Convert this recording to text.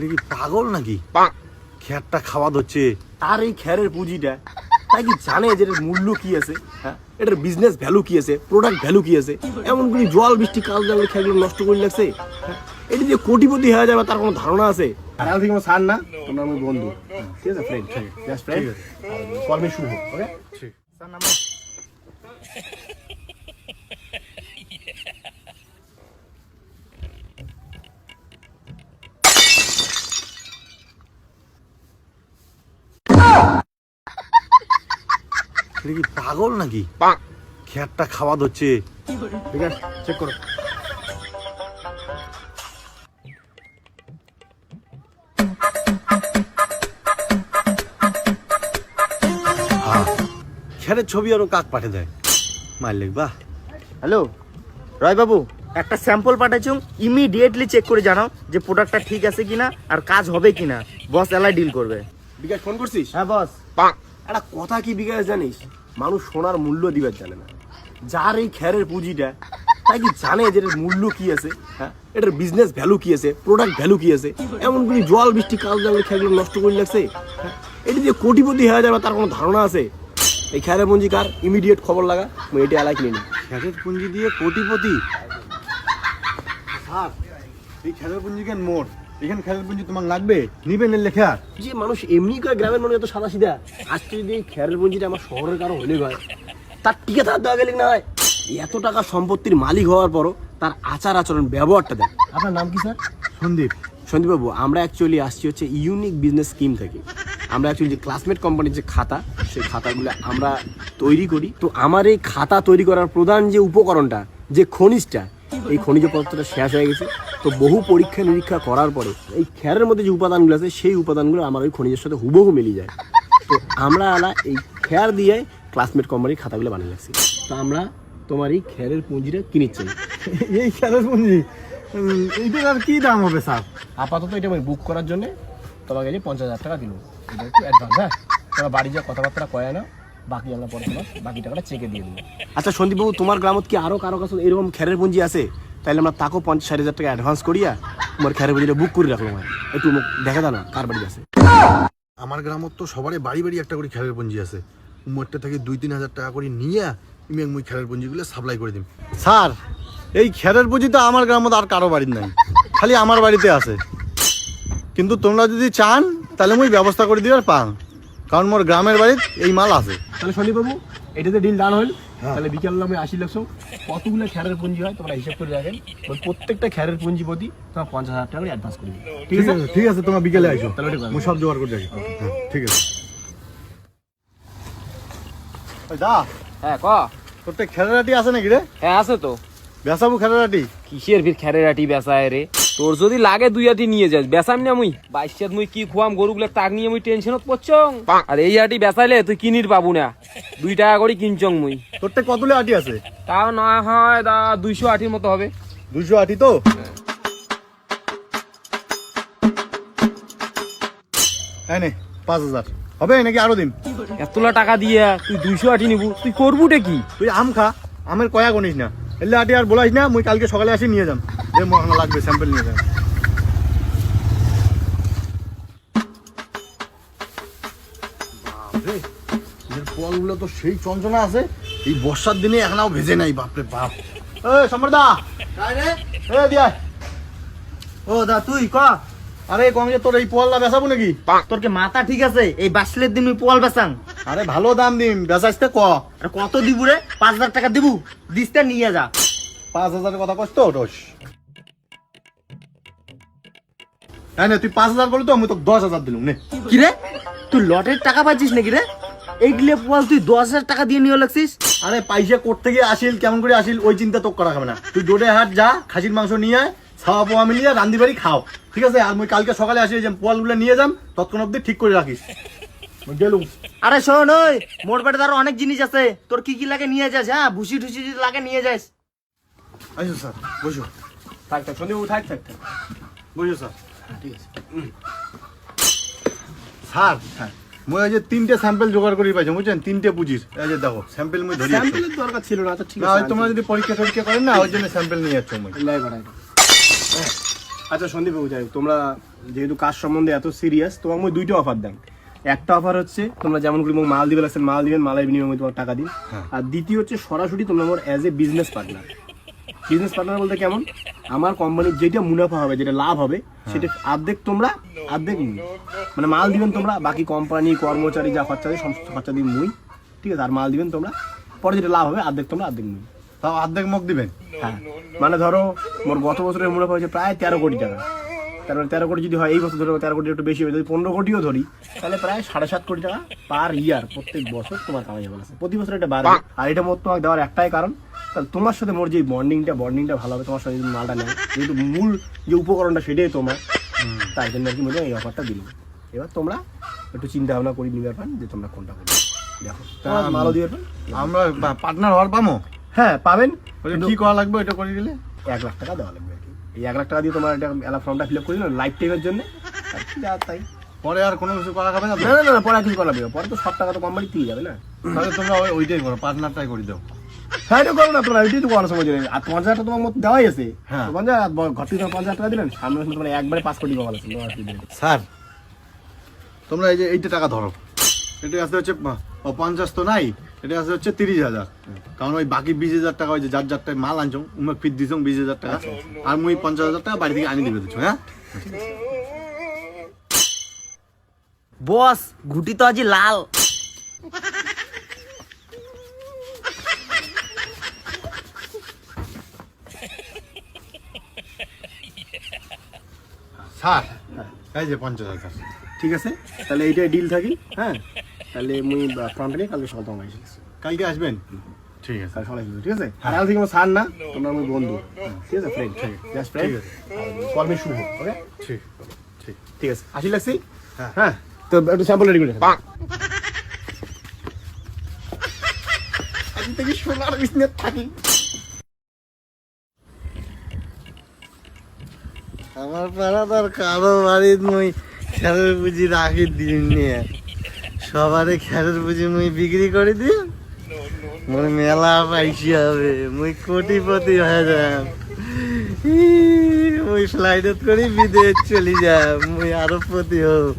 এটা কি পাগল নাকি? খ্যারটা খাওয়া হচ্ছে তার এই খ্যারের পুঁজিটা তাই কি জানে যে এটার মূল্য কি আছে? হ্যাঁ? এটার বিজনেস ভ্যালু কি আছে? প্রোডাক্ট ভ্যালু কি আছে? এমন কোনো জল বৃষ্টি কাল জলে খেয়াগুলো নষ্ট করে লাগছে হ্যাঁ? এটা যে কোটিপতি হয়ে যাবে তার কোনো ধারণা আছে? আর থেকে আমার সার না তোমরা আমার বন্ধু। ঠিক আছে friend just friend call me Shubho okay ঠিক। Sir number. এটা কি পাগল নাকি? খ্যারটা খাওয়া হচ্ছে ঠিক আছে চেক করো। হ্যাঁ খ্যারের ছবি আরও কাক পাঠে দেয়। মারলেক বাহ। হ্যালো রয় বাবু একটা স্যাম্পল পাঠাইছুম ইমিডিয়েটলি চেক করে জানাও যে প্রোডাক্টটা ঠিক আছে কিনা আর কাজ হবে কিনা। বস এলাই ডিল করবে। বিকাশ ফোন করছিস? হ্যাঁ বস। একটা কথা কি বিকাশ জানিস? মানুষ সোনার মূল্য দিবার জানে না। যার এই খ্যারের পুঁজিটা তাই কি জানে যে এটার মূল্য কি আছে? হ্যাঁ? এটার বিজনেস ভ্যালু কি আছে? প্রোডাক্ট ভ্যালু কি আছে? এমন কোনো জল বৃষ্টি কাল জলে খেয়াগুলো নষ্ট করে লাগছে। হ্যাঁ? এটা যে কোটিপতি হয়ে যাবে তার কোনো ধারণা আছে? এই খ্যারের পুঁজি কার? ইমিডিয়েট খবর লাগা মুই এটা এলাই কিনে নিই। খ্যারের পুঞ্জি দিয়ে কোটিপতি? স্যার এই খ্যারের পুঞ্জি কেন মোর এখানে খ্যারের পুঞ্জি তোমার লাগবে? নিবেন লেখা? যে মানুষ এমনি করে গ্রামের মানুষ এত সাদা সিধা আজকে যদি এই খ্যারের পুঁজিটা আমার শহরের কারও হলে হয় তার টিকে থাকার দেওয়া গেলে না হয় এত টাকা সম্পত্তির মালিক হওয়ার পরও তার আচার আচরণ ব্যবহারটা দেয় আপনার নাম কি স্যার? সন্দীপ। সন্দীপবাবু আমরা অ্যাকচুয়ালি আসছি হচ্ছে ইউনিক বিজনেস স্কিম থেকে। আমরা অ্যাকচুয়ালি যে ক্লাসমেট কোম্পানির যে খাতা সেই খাতাগুলো আমরা তৈরি করি। তো আমার এই খাতা তৈরি করার প্রধান যে উপকরণটা যে খনিজটা এই খনিজ পদার্থটা শেষ হয়ে গেছে। তো বহু পরীক্ষা নিরীক্ষা করার পরে এই খ্যারের মধ্যে যে উপাদানগুলো আছে সেই উপাদানগুলো আমার ওই খনিজের সাথে হুবহু মিলিয়ে যায়। তো আমরা আলা এই খ্যার দিয়ে ক্লাসমেট কোম্পানির খাতাগুলো বানিয়ে রাখছি। তো আমরা তোমার এই খ্যারের পুঁজিটা কিনেছি। এই খ্যারের পুঞ্জি উম, এইটার আর কি দাম হবে স্যার? আপাতত এটা আমি বুক করার জন্য তোমাকে যে পঞ্চাশ হাজার টাকা দিল। এটা একটু অ্যাডভান্স হ্যাঁ? তোমার বাড়ি যা কথাবার্তা কয় না বাকি আমরা পরে তোমার বাকি টাকাটা চেকে দিয়ে দেবো। আচ্ছা সন্দীপবাবু তোমার গ্রামত কি আরও কারও কাছে এরকম খেরের পুঁজি আছে? তাহলে আমরা তাকেও পঞ্চাশ ষাট হাজার টাকা অ্যাডভান্স করিয়া তোমার খেরের পুঁজিটা বুক করে রাখলাম একটু দেখা দাও না কার বাড়ি আছে। আমার গ্রামত তো সবারই বাড়ি বাড়ি একটা করে খেলের পুঞ্জি আছে। উমরটা থেকে দুই তিন হাজার টাকা করে নিয়ে আমি মুই খেলের পুঞ্জিগুলো সাপ্লাই করে দিম। স্যার এই খেরের পুঁজি তো আমার গ্রামত আর কারও বাড়ির নাই খালি আমার বাড়িতে আছে। কিন্তু তোমরা যদি চান তাহলে মুই ব্যবস্থা করে দিবার পান কারণ মোর গ্রামের বাড়িতে এই মাল আছে। তাহলে সন্দীপবাবু এটাতে ডিল ডান হল হ্যাঁ। তাহলে বিকেল আমি আশি লক্ষ। কতগুলো খেরের পুঁজি হয় তোমরা হিসাব করে রাখেন প্রত্যেকটা খেরের পুঁজি প্রতি তোমার পঞ্চাশ হাজার টাকা করে অ্যাডভান্স করে দিবে। ঠিক আছে? ঠিক আছে তোমার বিকেলে আসো তাহলে সব জোগাড় করে রাখি হ্যাঁ, ঠিক আছে। ওই দা। হ্যাঁ ক? তোর তো খেলারাটি আছে নাকি রে? হ্যাঁ আছে তো। বেসাবু খেলারাটি কিসের ফির খেরের আটি বেসায় রে? তোর যদি লাগে দুই আটি নিয়ে যাস বেসাম না মুই? বাইশাত মুই কি খুয়াম গরুগুলো তাক নিয়ে মুই টেনশনত পড়ছং? আর এই আটি বেসাইলে তুই কিনির পাবো না। দুই টাকা করে কিনছং মুই। তোর তো কতলে আটি আছে? তাও না হয় দা দুইশো আটির মতো হবে। দুইশো আটি তো? হ্যাঁ। নে পাঁচ হাজার। হবে নাকি আরও দিন? এতলা টাকা দিয়ে তুই দুইশো আটি নিবু তুই করবুটে কি? তুই আম খা আমের কয়া গনিস না। এলে আটি আর বলাইস না মুই কালকে সকালে আসি নিয়ে যাম। যে মোর লাগবে স্যাম্পল নিয়ে যাম। বাপরে ফলগুলো তো সেই চঞ্চনা আছে এই বর্ষার দিনে এখনাও ভেজে নাই বাপরে বাপ। এ সম্রাদা এ দিয়া। ও দা তুই ক? আরে কম যে তোর এই পোয়ালটা বেচাবো নাকি? তোর কি মাথা ঠিক আছে? এই বাসলের দিন ওই পোয়াল বেসাং আরে ভালো দাম দিম বেচাইতে ক? আর কত দিবু রে? পাঁচ হাজার টাকা দিবু? দিসটা নিয়ে যা। পাঁচ হাজারের কথা কষ্ট হ্যাঁ তুই পাঁচ হাজার করলি তো আমি তো দশ হাজার দিলুম নে। কি রে? তুই লটের টাকা পাইছিস নাকি রে? এইগুলো পোয়াল তুই দশ হাজার টাকা দিয়ে নিয়ে লাগছিস? আরে পয়সা করতে গিয়ে আসিল কেমন করে আসিল ওই চিন্তা তোর করা খাবে না। তুই দোডে হাট যা খাসির মাংস নিয়ে আয় ছাওয়া পোয়া মিলিয়ে রান্দি বাড়ি খাও। ঠিক আছে? আর মুই কালকে সকালে আসি যে পোয়ালগুলো নিয়ে যাম তৎক্ষণ অব্দি ঠিক করে রাখিস। গেলুম আরে শোন ওই মোর বাড়িতে আরও অনেক জিনিস আছে। তোর কি কি লাগে নিয়ে যাস হ্যাঁ? ভুসি টুসি যদি লাগে নিয়ে যাস। আসো স্যার বসো। থাক থাক সন্দীপবাবু থাক থাক থাক। বসো স্যার। ঠিক আছে স্যার মুই ওই যে তিনটে স্যাম্পল জোগাড় করি পাইছো বুঝছেন? তিনটে পুঁজির। এই যে দেখো স্যাম্পল মুই ধরি স্যাম্পলের দরকার ছিল না আচ্ছা ঠিক আছে তোমরা যদি পরীক্ষা টরীক্ষা করেন না ওই জন্য স্যাম্পল নিয়ে যাচ্ছ মুই। লাই বাড়াই আচ্ছা সন্দীপ বাবু যাই তোমরা যেহেতু কাজ সম্বন্ধে এত সিরিয়াস তোমাকে আমি দুইটা অফার দেন। একটা অফার হচ্ছে তোমরা যেমন করে মাল দিবে লাগছেন মাল দিবেন মালের বিনিময়ে তোমার টাকা দিই। আর দ্বিতীয় হচ্ছে সরাসরি তোমরা আমার as a business partner business partner বলতে কেমন? আমার কোম্পানির যেটা মুনাফা হবে যেটা লাভ হবে সেটা অর্ধেক তোমরা অর্ধেক মুই। মানে মাল দিবেন তোমরা বাকি কোম্পানি কর্মচারী যা খরচা দেয় সমস্ত খরচা দিই মুই। ঠিক আছে আর মাল দিবেন তোমরা। পরে যেটা লাভ হবে অর্ধেক তোমরা অর্ধেক মুই। তাও অর্ধেক মুখ দিবেন? হ্যাঁ। মানে ধরো মোর গত বছরের মুনাফা হয়েছে প্রায় তেরো কোটি টাকা। তারপরে তেরো কোটি যদি হয় এই বছর ধরো তেরো কোটি একটু বেশি হবে যদি পনেরো কোটিও ধরি তাহলে প্রায় সাড়ে সাত কোটি টাকা পার ইয়ার প্রত্যেক বছর তোমার কামাই হবে। প্রতি বছর এটা বাড়বে। আর এটা মোট তোমাকে দেওয়ার একটাই কারণ তাহলে তোমার সাথে মোর যে বন্ডিংটা বন্ডিংটা ভালো হবে তোমার সাথে যদি মালটা নেয় যেহেতু মূল যে উপকরণটা সেটাই তোমার তার জন্য আর কি মনে হয় এই অফারটা দিল এবার তোমরা একটু চিন্তা ভাবনা করি নিবার পান যে তোমরা কোনটা করবে। দেখো মালও পান আমরা পার্টনার হওয়ার পামো? হ্যাঁ পাবেন। কি করা লাগবে এটা করে দিলে? এক লাখ টাকা দেওয়া লাগবে। এই এক লাখ টাকা দিয়ে তোমার এটা এলা ফর্মটা ফিল আপ করে দিলাম লাইফ টাইমের জন্য। যা তাই। পরে আর কোনো কিছু করা যাবে না। না না পরে আর কিছু করা লাগবে পরে তো সব টাকা তো কোম্পানি পেয়ে যাবে না। তাহলে তোমরা ওই- ওইটাই করো পার্টনারটাই করে দাও। হ্যাঁ এটা করো না তোমরা ওইটাই তো কোনো সময় জন্য। আর হাজার টাকা তোমার মতো দেওয়াই আছে। হ্যাঁ। পঞ্চাশ ঘর থেকে তোমার পঞ্চাশ টাকা দিলেন। সামনে তোমার একবারে পাঁচ কোটি আছে স্যার তোমরা এই যে এইটা টাকা ধরো। এটা আসতে হচ্ছে পঞ্চাশ তো নাই এটা আসতে হচ্ছে তিরিশ হাজার। কারণ ওই বাকি বিশ হাজার টাকা ওই যে যার যার টাকা মাল আনছো উমে ফিট দিছ বিশ হাজার টাকা। আর মুই পঞ্চাশ হাজার টাকা বাড়ি থেকে আনি দিবে দিচ্ছ হ্যাঁ? বস ঘুটি তো আজি লাল। স্যার এই যে পঞ্চাশ হাজার। ঠিক আছে তাহলে এইটাই ডিল থাকি হ্যাঁ? তাহলে মুই ফ্রন্টে নিয়ে কালকে সকাল তোমার কালকে আসবেন? ঠিক আছে। কাল সকালে ঠিক আছে? আর থেকে আমার না তোমরা আমার বন্ধু। ঠিক আছে ফ্রেন্ড জাস্ট ফ্রেন্ড ঠিক আছে। Call me Shubho okay? ঠিক ঠিক। ঠিক আছে। আসি লাগছি হ্যাঁ। হ্যাঁ তো একটু স্যাম্পল রেডি করে। আজকে থেকে সোনার বিজনেস থাকি। আমার পাড়া তার কারও বাড়ির মুই খেলের পুঁজি রাখি দিন নিয়ে। সবারে খেলার বুঝি মুই বিক্রি করে দিই? মোর মেলা পাইছি হবে, মুই কোটিপতি হয়ে যাম। মুই ফ্লাইটত করি বিদেশ চলি যাম, মুই আরও পতি হোক